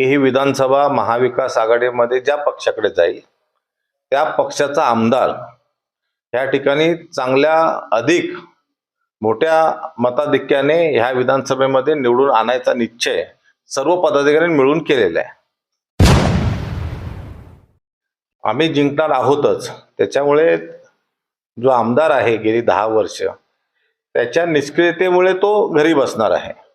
की ही विधानसभा महाविकास आघाडीमध्ये ज्या पक्षाकडे जाईल त्या पक्षाचा आमदार ह्या ठिकाणी चांगल्या अधिक मोठ्या मताधिक्याने ह्या विधानसभेमध्ये निवडून आणायचा निश्चय सर्व पदाधिकाऱ्यांनी मिळून केलेला आहे. आम्ही जिंकणार आहोतच. त्याच्यामुळे जो आमदार आहे गेली दहा वर्ष त्याच्या निष्क्रियतेमुळे तो घरी बसणार आहे.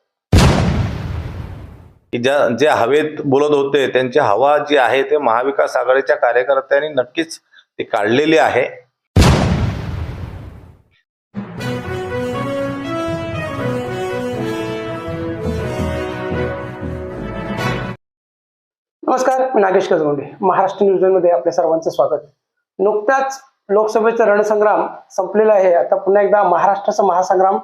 की ज्या जे हवेत बोलत होते त्यांची हवा जी आहे ते महाविकास आघाडीच्या कार्यकर्त्यांनी नक्कीच ती काढलेली आहे. नमस्कार मी नागेश कसगोंडे महाराष्ट्र न्यूजमध्ये आपल्या सर्वांचं स्वागत. नुकताच लोकसभेचा रणसंग्राम संपलेला आहे. आता पुन्हा एकदा महाराष्ट्राचा महासंग्राम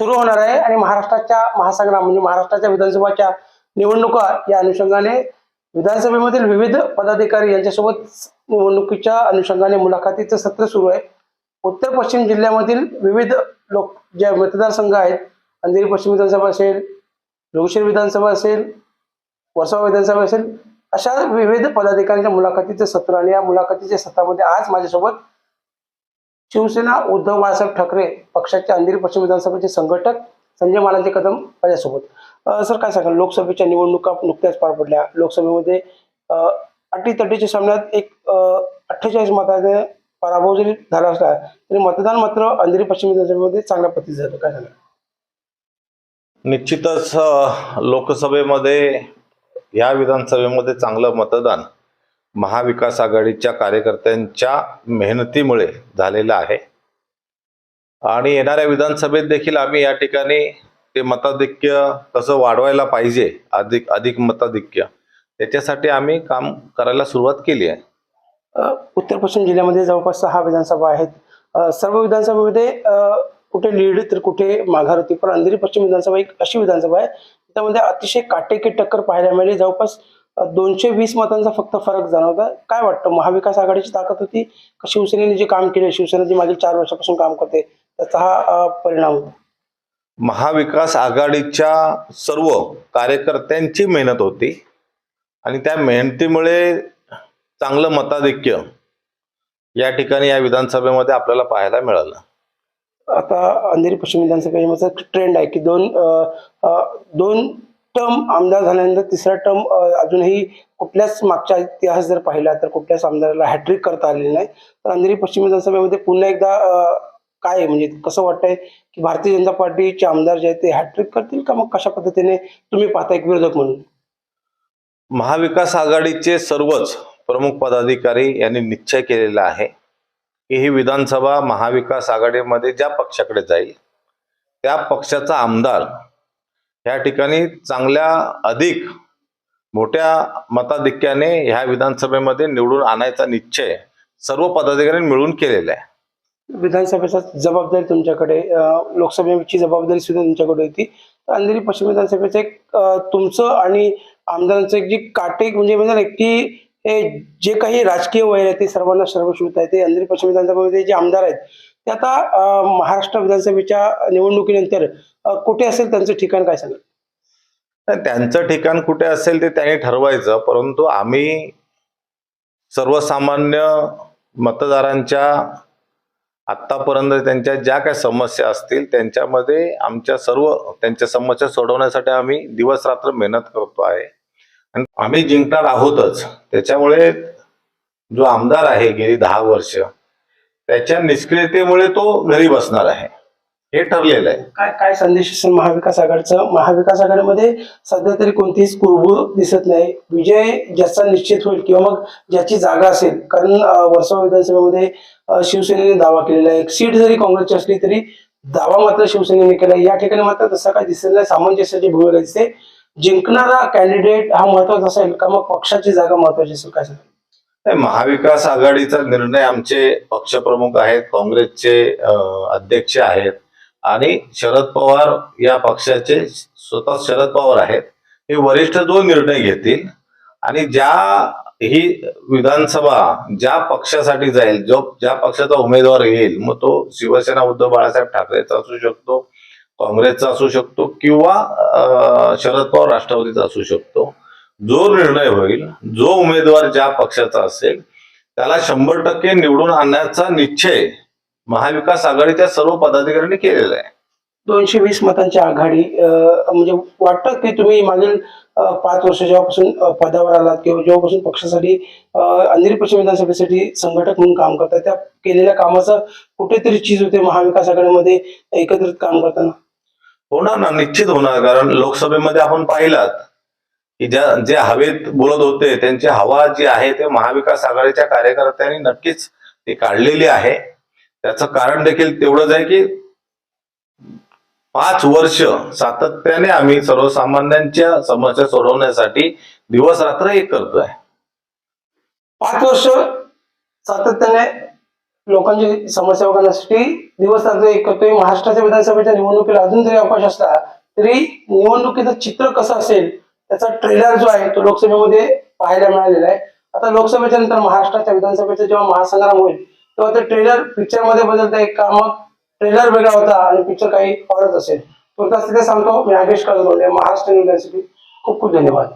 सुरू होणार आहे आणि महाराष्ट्राच्या महासंग्राम म्हणजे महाराष्ट्राच्या विधानसभाच्या निवडणुका या अनुषंगाने विधानसभेमधील विविध पदाधिकारी यांच्यासोबत निवडणुकीच्या अनुषंगाने मुलाखतीचं सत्र सुरू आहे. उत्तर पश्चिम जिल्ह्यामधील विविध लोक जे मतदारसंघ आहेत अंधेरी पश्चिम विधानसभा असेल जोगेश्वरी विधानसभा असेल वर्सोवा विधानसभा असेल अशा विविध पदाधिकाऱ्यांच्या मुलाखतीचं सत्र आणि या मुलाखतीच्या सत्रामध्ये आज माझ्यासोबत शिवसेना उद्धव बाळासाहेब ठाकरे पक्षाचे अंधेरी पश्चिम विधानसभेचे संघटक संजय मालाजी कदम माझ्यासोबत सर काय सांगाल? लोकसभेच्या निवडणुका नुकत्याच पार पडल्या. लोकसभेमध्ये अटीतटीच्या सामन्यात एक अठ्ठेचाळीस मताने पराभव जरी झाला असला तरी मतदान मात्र अंधेरी पश्चिम विधानसभेमध्ये चांगल्या पद्धतीचं झालं. काय झालं निश्चितच लोकसभेमध्ये या विधानसभेमध्ये चांगलं मतदान महाविकास आघाडीच्या कार्यकर्त्यांच्या मेहनतीमुळे झालेलं आहे. आणि येणाऱ्या विधानसभेत देखील आम्ही या ठिकाणी ते मताधिक्य कसं वाढवायला पाहिजे अधिक अधिक मताधिक्य त्याच्यासाठी आम्ही काम करायला सुरुवात केली आहे. अ, उत्तर पश्चिम जिल्ह्यामध्ये जवळपास सहा विधानसभा आहेत. अ, सर्व विधानसभेमध्ये अ, कुठे लीड तर कुठे माघार होती पण अंधेरी पश्चिम विधानसभा एक अशी विधानसभा आहे. त्यामध्ये अतिशय काटेकी टक्कर पाहायला मिळाली. जवळपास दोनशे वीस मतांचा फक्त फरक जाणवता काय वाटतं महाविकास आघाडीची ताकद होती? का शिवसेनेने जे काम केले शिवसेना जी मागील चार वर्षापासून काम करते त्याचा हा अ, परिणाम होता? महाविकास आघाडीच्या सर्व कार्यकर्त्यांची मेहनत होती. आणि त्या मेहनतीमुळे चांगलं मताधिक्य या ठिकाणी या विधानसभेमध्ये आपल्याला पाहायला मिळालं. आता अंधेरी पश्चिम विधानसभेचा ट्रेंड आहे की दोन आ, दोन टर्म आमदार झाल्यानंतर तिसरा टर्म अजूनही कुठल्याच मागच्या इतिहास जर पाहिला तर कुठल्याच आमदाराला हॅट्रिक करता आलेली नाही. तर अंधेरी पश्चिम विधानसभेमध्ये पुन्हा एकदा काय आहे? म्हणजे कसं वाटतंय की भारतीय जनता पार्टीचे आमदार जे आहेत ते हॅट्रिक करतील का? मग कशा पद्धतीने तुम्ही पाहता एक विरोधक म्हणून? महाविकास आघाडीचे सर्वच प्रमुख पदाधिकारी यांनी निश्चय केलेला आहे की ही विधानसभा महाविकास आघाडीमध्ये ज्या पक्षाकडे जाईल त्या पक्षाचा आमदार या ठिकाणी चांगल्या अधिक मोठ्या मताधिक्याने ह्या विधानसभेमध्ये निवडून आणायचा निश्चय सर्व पदाधिकाऱ्यांनी मिळून केलेला आहे. विधानसभेचा जबाबदारी तुमच्याकडे लोकसभेची जबाबदारी सुद्धा तुमच्याकडे होती. तर अंधेरी पश्चिम विधानसभेचं एक तुमचं आणि आमदारांचं एक जी काटेक म्हणजे म्हणजे की हे जे काही राजकीय वय आहे ते सर्वांना सर्वश्रुत आहे. ते अंधेरी पश्चिम विधानसभेमध्ये जे आमदार आहेत ते आता महाराष्ट्र विधानसभेच्या निवडणुकीनंतर कुठे असेल त्यांचं ठिकाण काय सांगाल? तर त्यांचं ठिकाण कुठे असेल ते त्यांनी ठरवायचं. परंतु आम्ही सर्वसामान्य मतदारांच्या आत्तापर्यंत त्यांच्या ज्या काही समस्या असतील त्यांच्यामध्ये आमच्या सर्व त्यांच्या समस्या सोडवण्यासाठी आम्ही दिवस रात्र मेहनत करतो आहे. आणि आम्ही जिंकणार आहोतच. त्याच्यामुळे जो आमदार आहे गेली दहा वर्ष त्याच्या निष्क्रियतेमुळे तो घरी बसणार आहे. हे ठरलेलं आहे. काय काय संदेश असेल महाविकास आघाडीचं? महाविकास आघाडीमध्ये सध्या तरी कोणतीच कुरबूर दिसत नाही. विजय ज्याचा निश्चित होईल किंवा मग ज्याची जागा असेल कारण वर्सोवा विधानसभेमध्ये शिवसेनेने दावा केलेला आहे. एक सीट जरी काँग्रेसची असली तरी दावा मात्र शिवसेनेने केला या ठिकाणी मात्र तसं काय दिसत नाही. सामंजस्याची भूमिका दिसते. जिंकणारा कॅन्डिडेट हा महत्त्वाचा असेल का मग पक्षाची जागा महत्वाची असेल काय महाविकास आघाडीचा निर्णय आमचे पक्षप्रमुख आहेत. काँग्रेसचे अध्यक्ष आहेत. आणि शरद पवार या पक्षाचे स्वतः शरद पवार आहेत. हे वरिष्ठ जो निर्णय घेतील. आणि ज्या ही विधानसभा ज्या पक्षासाठी जाईल जो ज्या पक्षाचा उमेदवार येईल मग तो शिवसेना उद्धव बाळासाहेब ठाकरेचा असू शकतो काँग्रेसचा असू शकतो किंवा शरद पवार राष्ट्रवादीचा असू शकतो. जो निर्णय होईल जो उमेदवार ज्या पक्षाचा असेल त्याला शंभर टक्के निवडून आणण्याचा निश्चय महाविकास आघाडीच्या सर्व पदाधिकाऱ्यांनी केलेला आहे. दोनशे वीस मतांची आघाडी म्हणजे वाटतं की तुम्ही मागील पाच वर्ष जेव्हापासून पदावर आलात किंवा जेव्हापासून पक्षासाठी अंधेरी पश्चिम विधानसभेसाठी संघटक म्हणून काम करतात त्या केलेल्या कामाचं कुठेतरी चीज होते महाविकास आघाडीमध्ये एकत्रित काम करताना? होणार ना निश्चित होणार. कारण लोकसभेमध्ये आपण पाहिलात की ज्या जे हवेत बोलत होते त्यांची हवा जी आहे ते महाविकास आघाडीच्या कार्यकर्त्यांनी नक्कीच ती काढलेली आहे. त्याचं कारण देखील तेवढंच आहे की पाच वर्ष सातत्याने आम्ही सर्वसामान्यांच्या समस्या सोडवण्यासाठी दिवस रात्र एक करतोय. पाच वर्ष सातत्याने लोकांची समस्या बघण्यासाठी दिवस रात्र एक करतोय. महाराष्ट्राच्या विधानसभेच्या निवडणुकीला अजून जरी अवकाश असला तरी निवडणुकीचं चित्र कसं असेल त्याचा ट्रेलर जो आहे तो लोकसभेमध्ये पाहायला मिळालेला आहे. आता लोकसभेच्या नंतर महाराष्ट्राच्या विधानसभेचा जेव्हा महासंग्राम होईल तेव्हा ते ट्रेलर पिक्चरमध्ये बदलता एक का मग ट्रेलर वेगळा होता आणि पिक्चर काही आवडत असेल. तुर्तास तिथे सांगतो मी नागेश कळगोंडे महाराष्ट्र युनिव्हर्सिटी खूप खूप धन्यवाद.